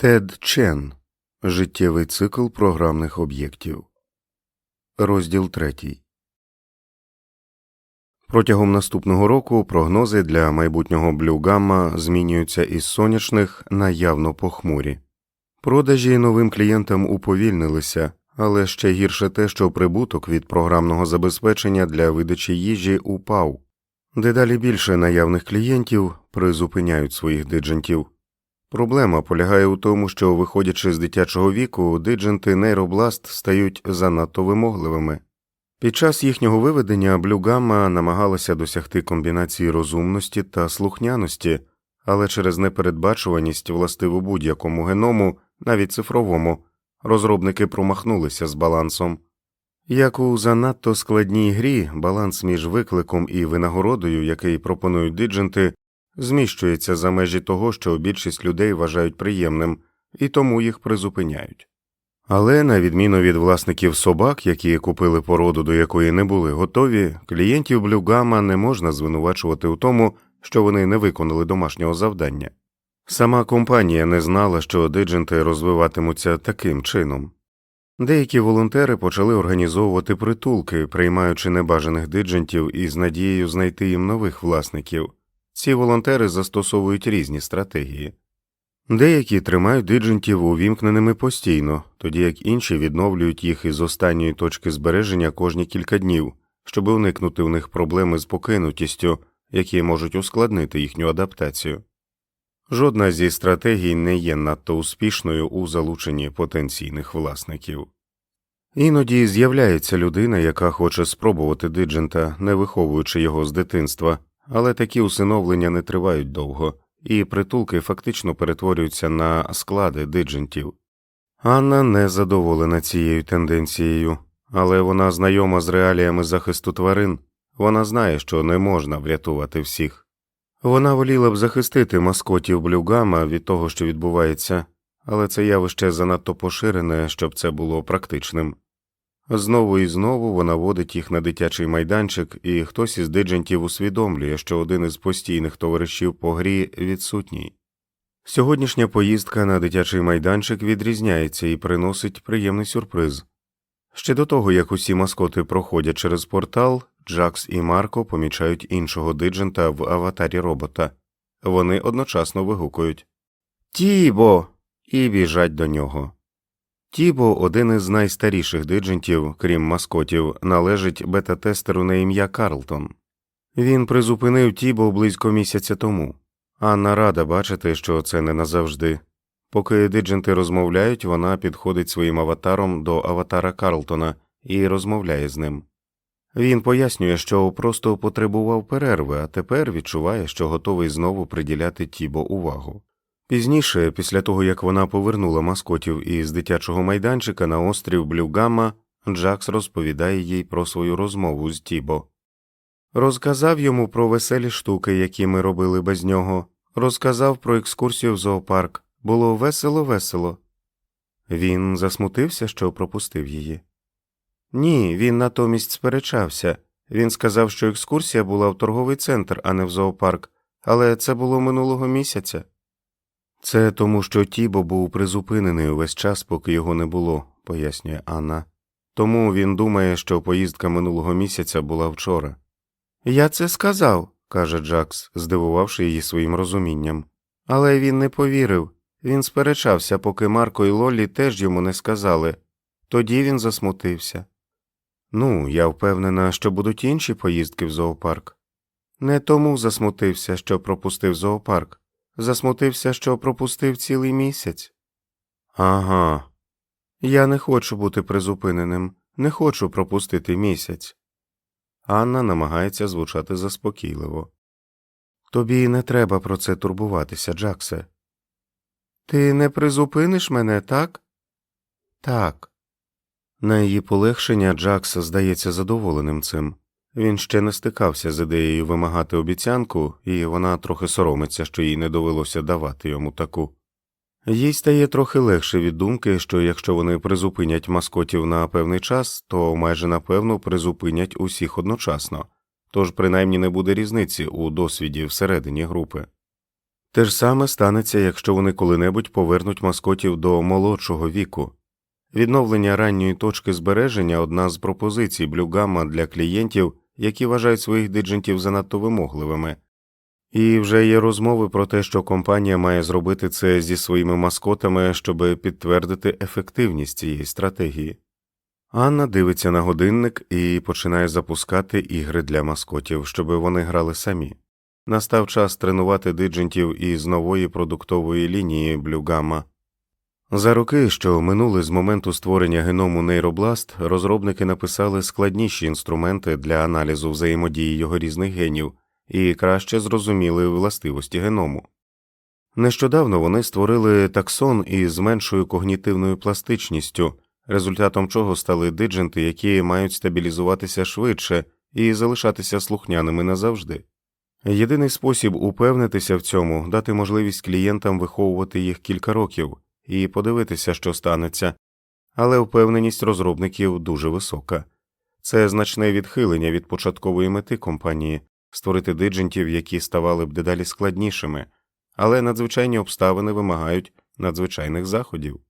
Тед Чен Життєвий цикл програмних об'єктів. Розділ третій. Протягом наступного року прогнози для майбутнього блюгамма змінюються із сонячних на явно похмурі. Продажі новим клієнтам уповільнилися, але ще гірше те, що прибуток від програмного забезпечення для видачі їжі упав. Дедалі більше наявних клієнтів призупиняють своїх диджентів. Проблема полягає у тому, що, виходячи з дитячого віку, дидженти нейробласт стають занадто вимогливими. Під час їхнього виведення блюгамма намагалася досягти комбінації розумності та слухняності, але через непередбачуваність властиву будь-якому геному, навіть цифровому, розробники промахнулися з балансом. Як у занадто складній грі, баланс між викликом і винагородою, який пропонують дидженти, зміщується за межі того, що більшість людей вважають приємним, і тому їх призупиняють. Але, на відміну від власників собак, які купили породу, до якої не були готові, клієнтів блюгама не можна звинувачувати у тому, що вони не виконали домашнього завдання. Сама компанія не знала, що дидженти розвиватимуться таким чином. Деякі волонтери почали організовувати притулки, приймаючи небажаних диджентів із надією знайти їм нових власників. Ці волонтери застосовують різні стратегії. Деякі тримають диджентів увімкненими постійно, тоді як інші відновлюють їх із останньої точки збереження кожні кілька днів, щоб уникнути у них проблеми з покинутістю, які можуть ускладнити їхню адаптацію. Жодна зі стратегій не є надто успішною у залученні потенційних власників. Іноді з'являється людина, яка хоче спробувати диджента, не виховуючи його з дитинства, але такі усиновлення не тривають довго, і притулки фактично перетворюються на склади диджентів. Анна не задоволена цією тенденцією, але вона знайома з реаліями захисту тварин, вона знає, що не можна врятувати всіх. Вона воліла б захистити маскотів блюгама від того, що відбувається, але це явище занадто поширене, щоб це було практичним. Знову і знову вона водить їх на дитячий майданчик, і хтось із диджентів усвідомлює, що один із постійних товаришів по грі відсутній. Сьогоднішня поїздка на дитячий майданчик відрізняється і приносить приємний сюрприз. Ще до того, як усі маскоти проходять через портал, Джакс і Марко помічають іншого диджента в аватарі робота. Вони одночасно вигукують Тібо. і біжать до нього. Тібо, один із найстаріших диджентів, крім маскотів, належить бета-тестеру на ім'я Карлтон. Він призупинив Тібо близько місяця тому. Анна рада бачити, що це не назавжди. Поки дидженти розмовляють, вона підходить своїм аватаром до аватара Карлтона і розмовляє з ним. Він пояснює, що просто потребував перерви, а тепер відчуває, що готовий знову приділяти Тібо увагу. Пізніше, після того як вона повернула маскотів із дитячого майданчика на острів Блюгамма, Джакс розповідає їй про свою розмову з Тібо. Розказав йому про веселі штуки, які ми робили без нього, розказав про екскурсію в зоопарк. Було весело, весело. Він засмутився, що пропустив її. Ні, він натомість сперечався. Він сказав, що екскурсія була в торговий центр, а не в зоопарк, але це було минулого місяця. Це тому, що Тібо був призупинений увесь час, поки його не було, пояснює Анна. Тому він думає, що поїздка минулого місяця була вчора. Я це сказав, каже Джакс, здивувавши її своїм розумінням. Але він не повірив. Він сперечався, поки Марко і Лолі теж йому не сказали. Тоді він засмутився. Ну, я впевнена, що будуть інші поїздки в зоопарк. Не тому засмутився, що пропустив зоопарк, засмутився, що пропустив цілий місяць. Ага. Я не хочу бути призупиненим, не хочу пропустити місяць. Анна намагається звучати заспокійливо. Тобі не треба про це турбуватися, Джаксе. Ти не призупиниш мене, так? Так. На її полегшення Джакс здається задоволеним цим. Він ще не стикався з ідеєю вимагати обіцянку, і вона трохи соромиться, що їй не довелося давати йому таку. Їй стає трохи легше від думки, що якщо вони призупинять маскотів на певний час, то майже напевно призупинять усіх одночасно, тож принаймні не буде різниці у досвіді всередині групи. Те ж саме станеться, якщо вони коли-небудь повернуть маскотів до молодшого віку. Відновлення ранньої точки збереження одна з пропозицій блюгамма для клієнтів, які вважають своїх диджентів занадто вимогливими. І вже є розмови про те, що компанія має зробити це зі своїми маскотами, щоб підтвердити ефективність цієї стратегії. Анна дивиться на годинник і починає запускати ігри для маскотів, щоб вони грали самі. Настав час тренувати диджентів із нової продуктової лінії Блюгамма. За роки, що минули з моменту створення геному нейробласт, розробники написали складніші інструменти для аналізу взаємодії його різних генів і краще зрозуміли властивості геному. Нещодавно вони створили таксон із меншою когнітивною пластичністю, результатом чого стали дидженти, які мають стабілізуватися швидше і залишатися слухняними назавжди. Єдиний спосіб упевнитися в цьому дати можливість клієнтам виховувати їх кілька років і подивитися, що станеться, але впевненість розробників дуже висока. Це значне відхилення від початкової мети компанії створити диджентів, які ставали б дедалі складнішими, але надзвичайні обставини вимагають надзвичайних заходів.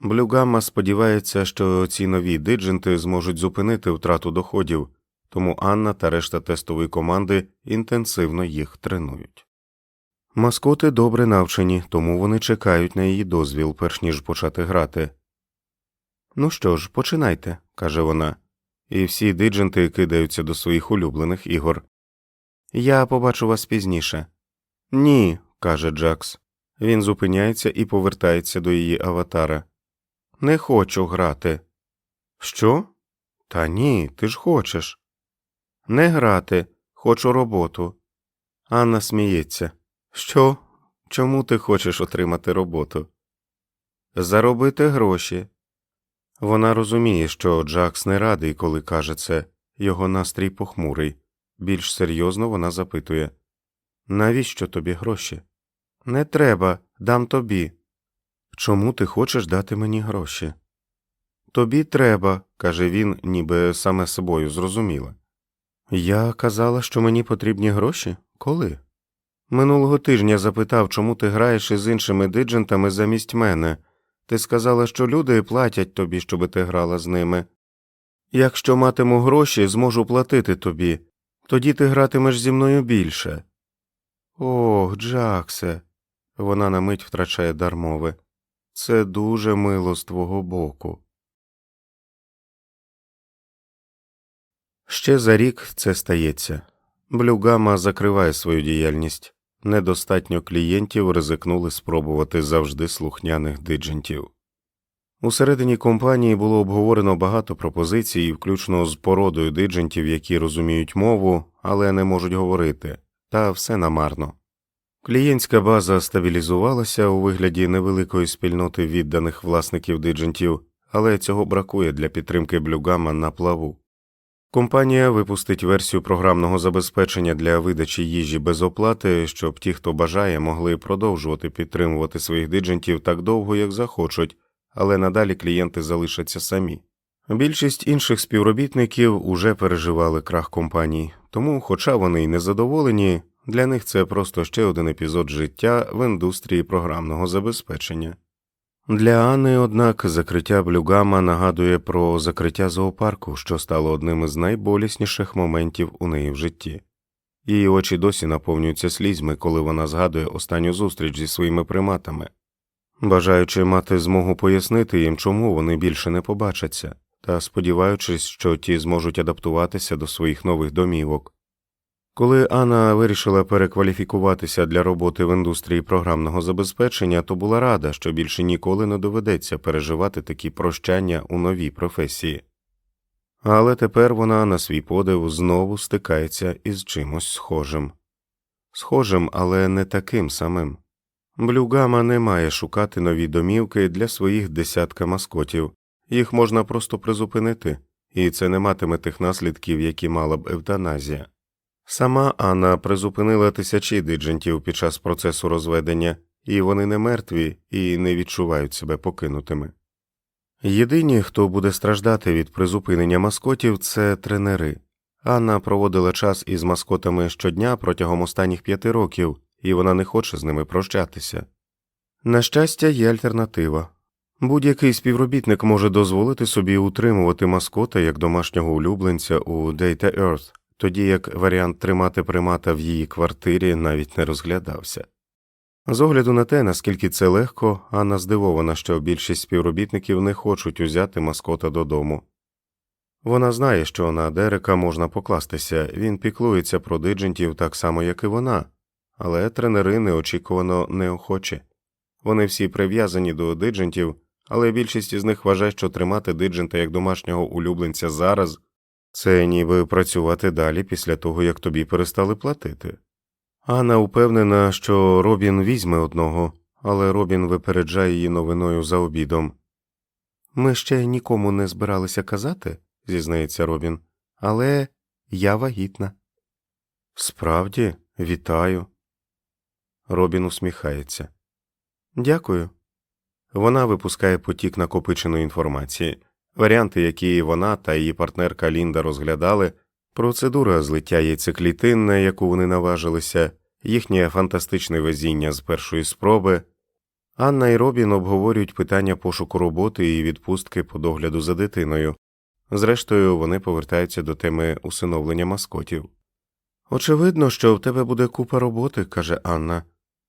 Блюгамма сподівається, що ці нові дидженти зможуть зупинити втрату доходів, тому Анна та решта тестової команди інтенсивно їх тренують. Маскоти добре навчені, тому вони чекають на її дозвіл, перш ніж почати грати. Ну що ж, починайте, каже вона, і всі дидженти кидаються до своїх улюблених ігор. Я побачу вас пізніше. Ні, каже Джакс. Він зупиняється і повертається до її аватара. Не хочу грати. Що? Та ні, ти ж хочеш. Не грати, хочу роботу. Анна сміється. Що? Чому ти хочеш отримати роботу? Заробити гроші. Вона розуміє, що Джакс не радий, коли каже це, його настрій похмурий. Більш серйозно вона запитує Навіщо тобі гроші? Не треба, дам тобі. Чому ти хочеш дати мені гроші? Тобі треба, каже він, ніби саме собою зрозуміла. Я казала, що мені потрібні гроші? Коли? Минулого тижня запитав, чому ти граєш із іншими диджентами замість мене. Ти сказала, що люди платять тобі, щоби ти грала з ними. Якщо матиму гроші, зможу платити тобі, тоді ти гратимеш зі мною більше. Ох, Джаксе. Вона на мить втрачає дар мови. Це дуже мило з твого боку. Ще за рік це стається. Блюгама закриває свою діяльність. Недостатньо клієнтів ризикнули спробувати завжди слухняних диджентів. Усередині компанії було обговорено багато пропозицій, включно з породою диджентів, які розуміють мову, але не можуть говорити, та все намарно. Клієнтська база стабілізувалася у вигляді невеликої спільноти відданих власників диджентів, але цього бракує для підтримки блюгама на плаву. Компанія випустить версію програмного забезпечення для видачі їжі без оплати, щоб ті, хто бажає, могли продовжувати підтримувати своїх диджентів так довго, як захочуть, але надалі клієнти залишаться самі. Більшість інших співробітників уже переживали крах компаній, тому, хоча вони й незадоволені, для них це просто ще один епізод життя в індустрії програмного забезпечення. Для Анни, однак, закриття блюгама нагадує про закриття зоопарку, що стало одним із найболісніших моментів у неї в житті. Її очі досі наповнюються слізьми, коли вона згадує останню зустріч зі своїми приматами, бажаючи мати змогу пояснити їм, чому вони більше не побачаться, та сподіваючись, що ті зможуть адаптуватися до своїх нових домівок. Коли Анна вирішила перекваліфікуватися для роботи в індустрії програмного забезпечення, то була рада, що більше ніколи не доведеться переживати такі прощання у новій професії. Але тепер вона на свій подив знову стикається із чимось схожим. Схожим, але не таким самим. Блюгама не має шукати нові домівки для своїх десятка маскотів, їх можна просто призупинити, і це не матиме тих наслідків, які мала б евтаназія. Сама Анна призупинила тисячі диджентів під час процесу розведення, і вони не мертві і не відчувають себе покинутими. Єдині, хто буде страждати від призупинення маскотів, це тренери. Анна проводила час із маскотами щодня протягом останніх п'яти років і вона не хоче з ними прощатися. На щастя, є альтернатива. Будь-який співробітник може дозволити собі утримувати маскота як домашнього улюбленця у Data Earth, тоді як варіант тримати примата в її квартирі навіть не розглядався. З огляду на те, наскільки це легко, Анна здивована, що більшість співробітників не хочуть узяти маскота додому. Вона знає, що на Дерека можна покластися, він піклується про диджентів так само, як і вона, але тренери неочікувано неохоче. Вони всі прив'язані до диджентів, але більшість із них вважає, що тримати диджента як домашнього улюбленця зараз це ніби працювати далі після того, як тобі перестали платити. Анна упевнена, що Робін візьме одного, але Робін випереджає її новиною за обідом. Ми ще нікому не збиралися казати, зізнається Робін, але я вагітна. Справді, вітаю. Робін усміхається. Дякую. Вона випускає потік накопиченої інформації, варіанти, які вона та її партнерка Лінда розглядали, процедура злиття яйцеклітин, на яку вони наважилися, їхнє фантастичне везіння з першої спроби. Анна і Робін обговорюють питання пошуку роботи і відпустки по догляду за дитиною. Зрештою, вони повертаються до теми усиновлення маскотів. Очевидно, що в тебе буде купа роботи, каже Анна.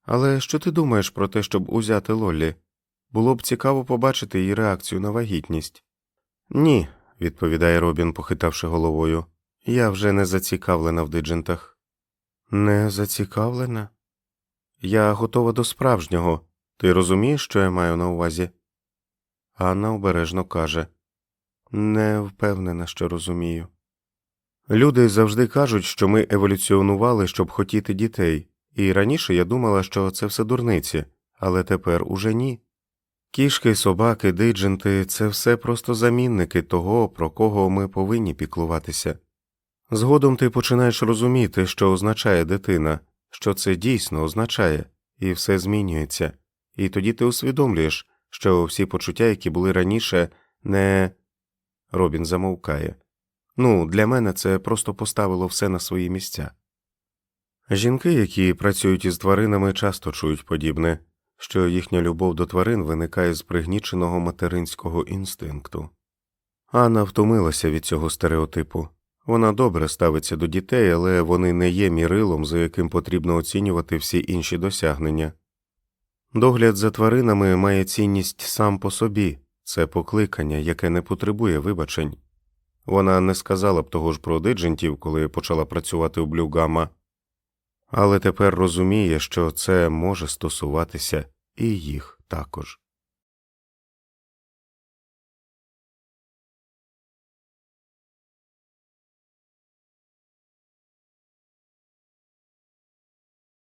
Але що ти думаєш про те, щоб узяти Лоллі? Було б цікаво побачити її реакцію на вагітність. Ні, відповідає Робін, похитавши головою. Я вже не зацікавлена в диджентах. Не зацікавлена? Я готова до справжнього. Ти розумієш, що я маю на увазі? Анна обережно каже Не впевнена, що розумію. Люди завжди кажуть, що ми еволюціонували, щоб хотіти дітей, і раніше я думала, що це все дурниці, але тепер уже ні. Кішки, собаки, дидженти це все просто замінники того, про кого ми повинні піклуватися. Згодом ти починаєш розуміти, що означає дитина, що це дійсно означає, і все змінюється, і тоді ти усвідомлюєш, що всі почуття, які були раніше, не. Робін замовкає. Ну, для мене це просто поставило все на свої місця. Жінки, які працюють із тваринами, часто чують подібне, що їхня любов до тварин виникає з пригніченого материнського інстинкту. Анна втомилася від цього стереотипу. Вона добре ставиться до дітей, але вони не є мірилом, за яким потрібно оцінювати всі інші досягнення. Догляд за тваринами має цінність сам по собі, це покликання, яке не потребує вибачень. Вона не сказала б того ж про диджентів, коли почала працювати у Блюгама, але тепер розуміє, що це може стосуватися і їх також.